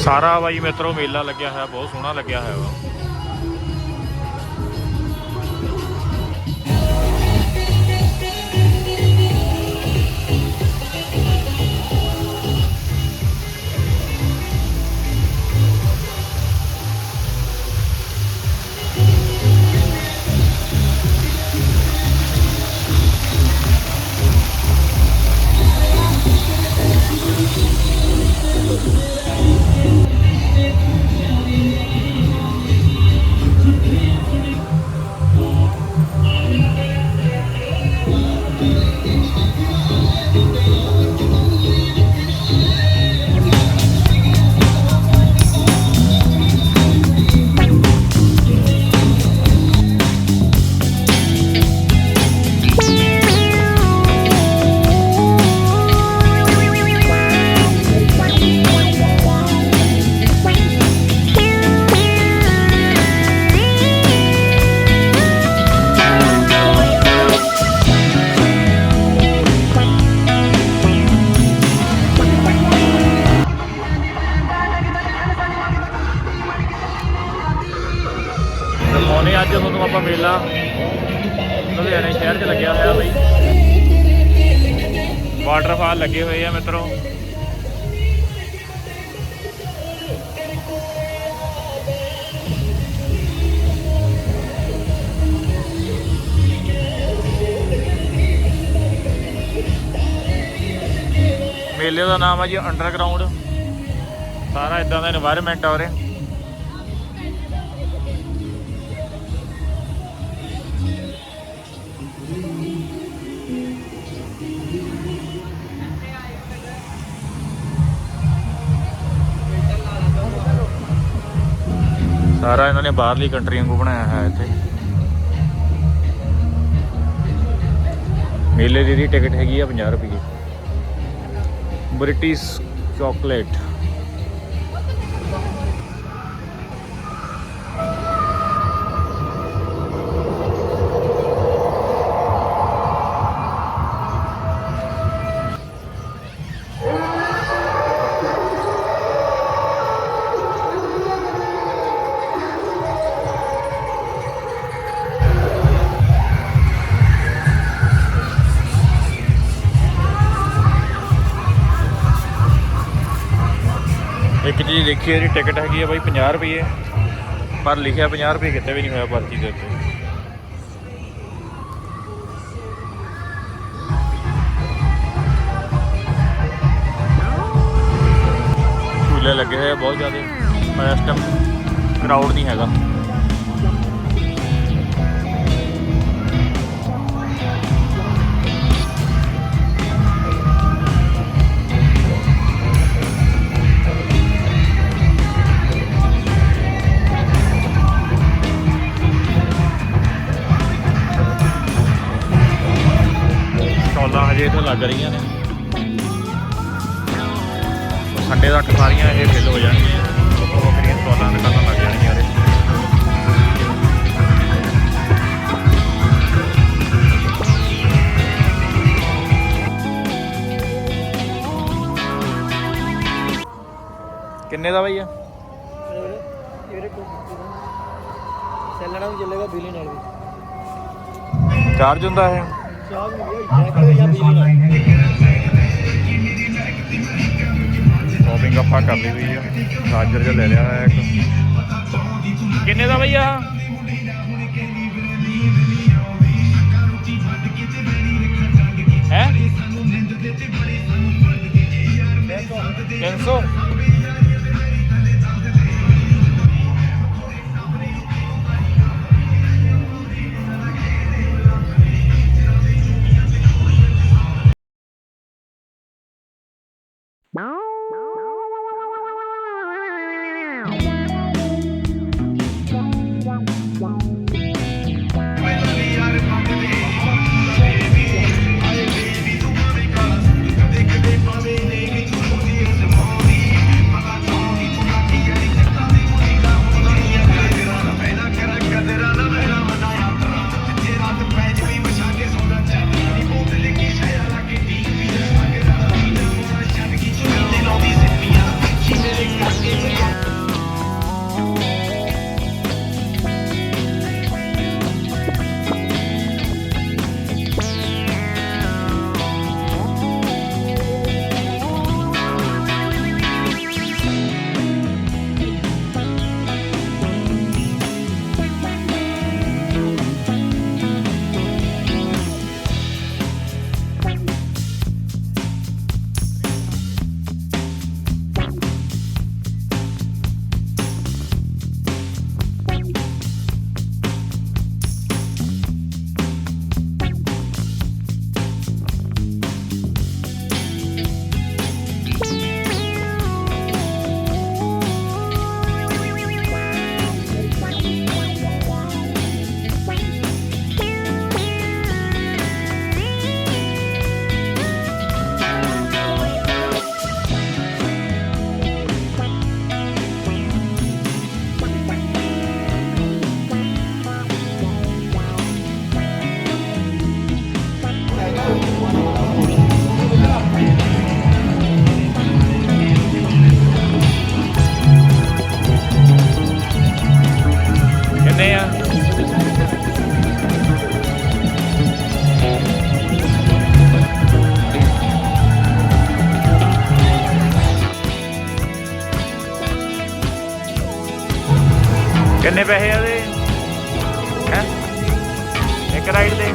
ਸਾਰਾ ਬਾਈ ਮਿੱਤਰੋ ਮੇਲਾ ਲੱਗਿਆ ਹੋਇਆ ਬਹੁਤ ਸੋਹਣਾ ਲੱਗਿਆ ਹੋਇਆ ਵਾ। ਬਾਬਾ ਮੇਲਾ ਲੁਧਿਆਣੇ ਸ਼ਹਿਰ 'ਚ ਲੱਗਿਆ ਹੋਇਆ ਬਈ। ਵਾਟਰਫਾਲ ਲੱਗੇ ਹੋਏ ਆ ਮਿੱਤਰੋ। ਮੇਲੇ ਦਾ ਨਾਮ ਆ ਜੀ ਅੰਡਰਗਰਾਉਂਡ ਸਾਰਾ ਇਦਾਂ ਦਾ এনवायरमेंट ਆ ਉਰੇ। ਸਾਰਾ ਇਹਨਾਂ ਨੇ ਬਾਹਰਲੀ ਕੰਟਰੀਆਂ ਨੂੰ ਬਣਾਇਆ ਹੈ ਇੱਥੇ। ਮੇਲੇ ਦੀ ਦੀ ਟਿਕਟ ਹੈਗੀ ਆ 50 ਰੁਪਏ। ਬ੍ਰਿਟਿਸ਼ ਚਾਕਲੇਟ ਇੱਕ ਚੀਜ਼ ਦੇਖੀ ਇਹਦੀ ਟਿਕਟ ਹੈਗੀ ਆ ਬਾਈ 50 ਰੁਪਏ। ਪਰ ਲਿਖਿਆ 50 ਰੁਪਏ ਕਿਤੇ ਵੀ ਨਹੀਂ ਹੋਇਆ ਪਰਚੀ ਦੇ ਉੱਤੇ। ਝੂਲੇ ਲੱਗੇ ਹੋਏ ਆ ਬਹੁਤ ਜ਼ਿਆਦਾ। ਪਰ ਇਸ ਟਾਈਮ ਕਰਾਊਡ ਨਹੀਂ ਹੈਗਾ। ਲੱਗ ਰਹੀਆਂ ਨੇ। ਸੰਡੇ ਤੱਕ ਸਾਰੀਆਂ ਇਹ ਫਿਲ ਹੋ ਜਾਣਗੀਆਂ। ਵੱਖਰੀਆਂ ਸਟਾਲਾਂ ਦੁਕਾਨਾਂ ਲੱਗ ਜਾਣਗੀਆਂ ਇਹਦੇ ਕਿੰਨੇ ਦਾ ਭਈਆ? ਇਹਦੇ ਕੋਲ ਚੱਲਣਾ ਵੀ ਚੱਲੇਗਾ ਬਿਜਲੀ ਨਾਲ ਵੀ। ਚਾਰਜ ਹੁੰਦਾ ਇਹ? ਸ਼ਾਪਿੰਗ ਆਪਾਂ ਕਰ ਲਈ ਹੋਈ ਆ। ਚਾਰਜਰ ਜਿਹਾ ਲੈ ਲਿਆ ਹੈ ਇੱਕ। ਕਿੰਨੇ ਦਾ ਭਈਆ ਹੈ? 300 ਕਿੰਨੇ ਪੈਸੇ ਇਹਦੇ ਹੈ? ਇੱਕ ਰਾਈਡ ਦੇ